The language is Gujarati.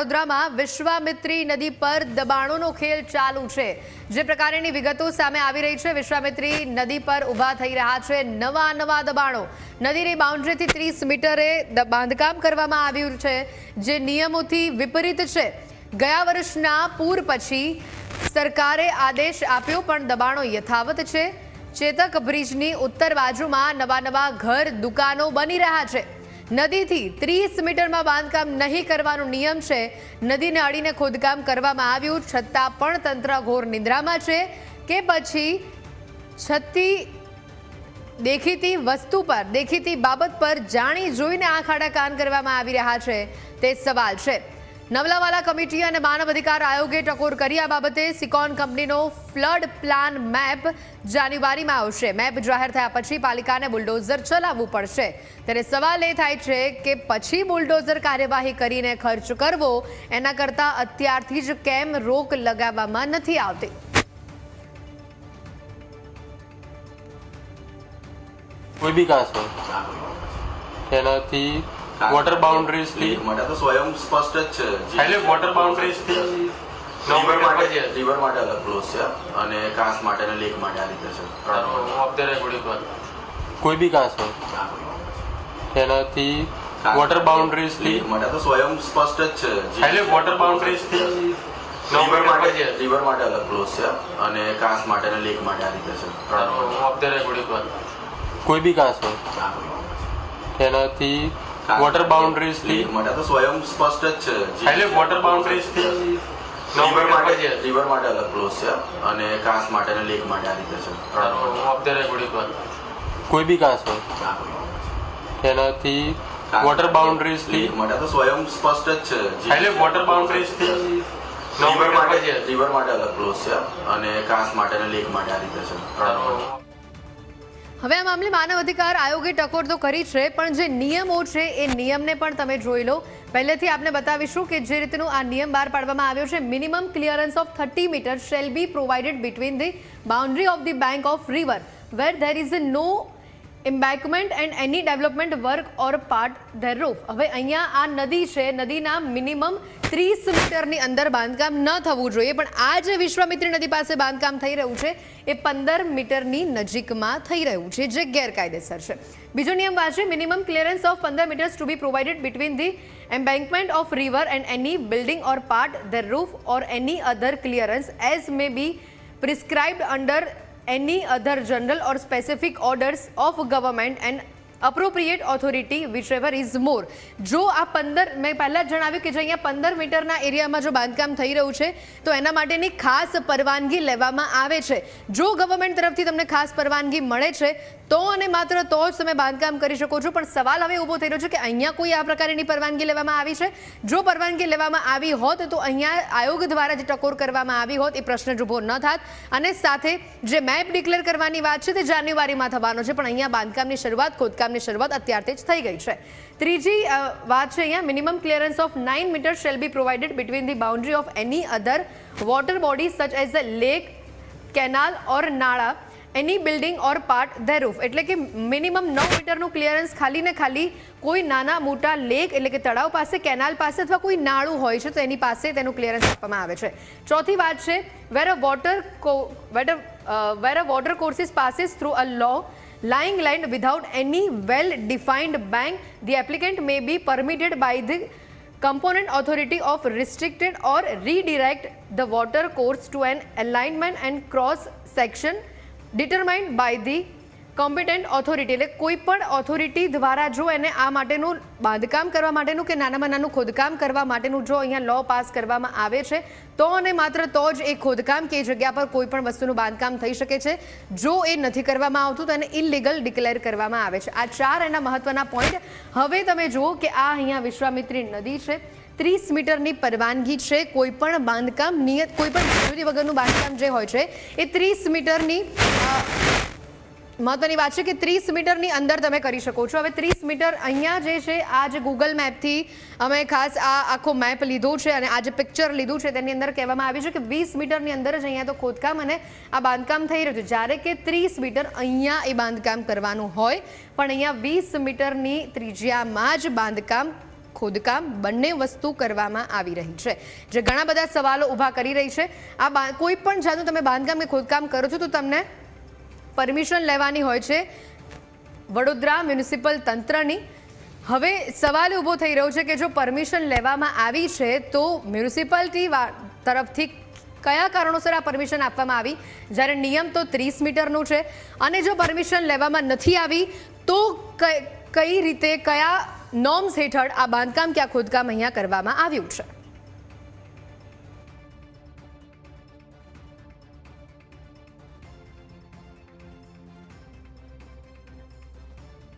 વડોદરામાં વિશ્વામિત્રી નદી પર દબાણોનો ખેલ ચાલુ છે. જે પ્રકારની વિગતો સામે આવી રહી છે, વિશ્વામિત્રી નદી પર ઊભા થઈ રહ્યા છે નવા નવા દબાણો. નદીની બાઉન્ડ્રીથી ત્રીસ મીટરે બાંધકામ કરવામાં આવ્યું છે, જે નિયમોથી વિપરીત છે. ગયા વર્ષના પૂર પછી સરકારે આદેશ આપ્યો, પણ દબાણો યથાવત છે. ચેતક બ્રિજની ઉત્તર બાજુમાં નવા નવા ઘર, દુકાનો બની રહ્યા છે. નદીથી ત્રીસ મીટરમાં બાંધકામ નહીં કરવાનો નિયમ છે. નદીને અડીને ખોદકામ કરવામાં આવ્યું, છતાં પણ તંત્ર ઘોર નિંદ્રામાં છે કે પછી છતી દેખીતી વસ્તુ પર, દેખીતી બાબત પર જાણી જોઈને આંખ આડા કાન કરવામાં આવી રહ્યા છે. તે સવાલ છે. નવલાવાલા કમિટી અને માનવ અધિકાર આયોગે ટકોર કરી આ બાબતે સિકોન કંપનીનો ફ્લડ પ્લાન મેપ જાન્યુઆરીમાં આવશે. મેપ જાહેર થયા પછી પાલિકાને બુલડોઝર ચલાવવું પડશે. ત્યારે સવાલ એ થાય છે કે પછી બુલડોઝર કાર્યવાહી કરીને ખર્ચ કરવો, એના કરતાં અત્યારથી જ કેમ રોક લગાવવામાં નથી આવતી? કોઈ બી ઘાસ હોય તેનાથી વોટર બાઉન્ડ્રીઝથી? માટે તો સ્વયં સ્પષ્ટ જ છે. એટલે વોટર બાઉન્ડ્રીઝથી લીવર માટે લીવર માટે અલગ ક્લોઝ છે અને કાંસ માટે અને લેક માટે આ રીતે છે. ઓફ ધ રેકોર્ડિંગ પર કોઈ બી ઘાસ હોય. તેનાથી વોટર બાઉન્ડ્રીઝથી માટે તો સ્વયં સ્પષ્ટ જ છે. એટલે વોટર બાઉન્ડ્રીઝથી લીવર માટે લીવર માટે અલગ ક્લોઝ છે અને કાંસ માટે અને લેક માટે આ રીતે છે. ઓફ ધ રેકોર્ડિંગ પર કોઈ બી ઘાસ હોય. તેનાથી વોટર બાઉન્ડ્રીઝથી માટે તો સ્વયં સ્પષ્ટ જ છે. એટલે વોટર બાઉન્ડ્રીઝથી લીવર માટે રિવર માટે અલગ ક્લોઝ છે અને કાંસ માટે અને લેક માટે આ રીતે છે. ત્રણ ઓફ ધ રેકોર્ડિંગ કોઈ બી કાસ હોય? તેનાથી વોટર બાઉન્ડ્રીઝથી માટે તો સ્વયં સ્પષ્ટ જ છે. એટલે વોટર બાઉન્ડ્રીઝથી લીવર માટે રિવર માટે અલગ ક્લોઝ છે અને કાંસ માટે અને લેક માટે આ રીતે છે. ત્રણ હવે આ મામલે માનવ અધિકાર આયોગે ટકોર તો કરી છે, પણ જે નિયમો છે એ નિયમને પણ તમે જોઈ લો. પહેલેથી આપને બતાવીશું કે જે રીતનું આ નિયમ બહાર પાડવામાં આવ્યો છે, minimum clearance of thirty metre shall be provided between the boundary of the bank of river, where there is a no embankment and any development work or part thereof હવે અહીંયા આ નદી છે. નદીના મિનિમમ ત્રીસ મીટરની અંદર બાંધકામ ન થવું જોઈએ, પણ આ જે વિશ્વામિત્રી નદી પાસે બાંધકામ થઈ રહ્યું છે, એ પંદર મીટરની નજીકમાં થઈ રહ્યું છે, જે ગેરકાયદેસર છે. બીજો નિયમ વાંચે મિનિમમ ક્લિયરન્સ ઓફ પંદર metres to be provided between the embankment of river and any building or part thereof or any other clearance as may be prescribed under any other general or specific orders of government and appropriate whichever is more જો આ પંદર, મેં પહેલાં જ જણાવ્યું કે જે અહીંયા પંદર મીટરના એરિયામાં જો બાંધકામ થઈ રહ્યું છે, તો એના માટેની ખાસ પરવાનગી લેવામાં આવે છે. જો ગવર્મેન્ટ તરફથી તમને ખાસ પરવાનગી મળે છે, તો અને માત્ર તો જ તમે બાંધકામ કરી શકો છો. પણ સવાલ હવે ઊભો થઈ રહ્યો છે કે અહીંયા કોઈ આ પ્રકારની પરવાનગી લેવામાં આવી છે? જો પરવાનગી લેવામાં આવી હોત, તો અહીંયા આયોગ દ્વારા જે ટકોર કરવામાં આવી હોત, એ પ્રશ્ન જ ઊભો ન થાત. અને સાથે જે મેપ ડિક્લેર કરવાની વાત છે, તે જાન્યુઆરીમાં થવાનો છે. પણ અહીંયા બાંધકામની શરૂઆત ખોદકામની શરૂઆત અત્યારથી જ થઈ ગઈ છે. ત્રીજી વાત છે અહીંયા minimum clearance of nine metre shall be provided between the boundary of any other water body such as a lake canal or nala any building or part ધેરૂફ એટલે કે મિનિમમ નવ મીટરનું ક્લિયરન્સ ખાલી ને ખાલી કોઈ નાના મોટા લેક એટલે કે તળાવ પાસે કેનાલ પાસે અથવા કોઈ નાળું હોય છે તો એની પાસે તેનું ક્લિયરન્સ આપવામાં આવે છે. ચોથી વાત છે where a water where where a water courses passes through a low lying land without any well defined bank. The applicant may be permitted by the component authority of restricted or redirect the water course to an alignment and cross section determined by the competent authority એટલે કોઈ પણ ઓથોરિટી દ્વારા જો એને આ માટેનું બાંધકામ કરવા માટેનું કે નાનામાં નાનું ખોદકામ કરવા માટેનું જો અહીંયા લો પાસ કરવામાં આવે છે, તો અને માત્ર તો જ એ ખોદકામ કે જગ્યા પર કોઈ પણ વસ્તુનું બાંધકામ થઈ શકે છે. જો એ નથી કરવામાં આવતું, તો એને ઇલીગલ ડિક્લેર કરવામાં આવે છે. આ ચાર એના મહત્વના પોઈન્ટ હવે તમે જુઓ કે આ અહીંયા વિશ્વામિત્રી નદી છે. ત્રીસ મીટરની પરવાનગી છે. કોઈ પણ બાંધકામ નિયત કોઈ પણ મંજૂરી વગરનું બાંધકામ જે હોય છે, એ ત્રીસ મીટરની મહત્વની વાત છે કે ત્રીસ મીટરની અંદર તમે કરી શકો છો. હવે ત્રીસ મીટર અહીંયા જે છે, આ જે ગૂગલ મેપથી અમે ખાસ આ આખો મેપ લીધો છે અને આ જે પિક્ચર લીધું છે તેની અંદર કહેવામાં આવ્યું છે કે વીસ મીટરની અંદર જ અહીંયા તો ખોદકામ અને આ બાંધકામ થઈ રહ્યું છે. જ્યારે કે ત્રીસ મીટર અહીંયા એ બાંધકામ કરવાનું હોય, પણ અહીંયા વીસ મીટરની ત્રિજ્યામાં જ બાંધકામ, ખોદકામ બંને વસ્તુ કરવામાં આવી રહી છે, જે ઘણા બધા સવાલો ઊભા કરી રહી છે. આ કોઈ પણ જાતનું તમે બાંધકામ કે ખોદકામ કરો છો તો તમને પરમિશન લેવાની હોય છે વડોદરા મ્યુનિસિપલ તંત્રની. હવે સવાલ ઊભો થઈ રહ્યો છે કે જો પરમિશન લેવામાં આવી છે, તો મ્યુનિસિપાલિટી તરફથી કયા કારણોસર આ પરમિશન આપવામાં આવી? જ્યારે નિયમ તો ત્રીસ મીટરનું છે. અને જો પરમિશન લેવામાં નથી આવી, તો કઈ રીતે, કયા નોર્મ્સ હેઠળ આ બાંધકામ કે આ ખોદકામ અહીંયા કરવામાં આવ્યું છે?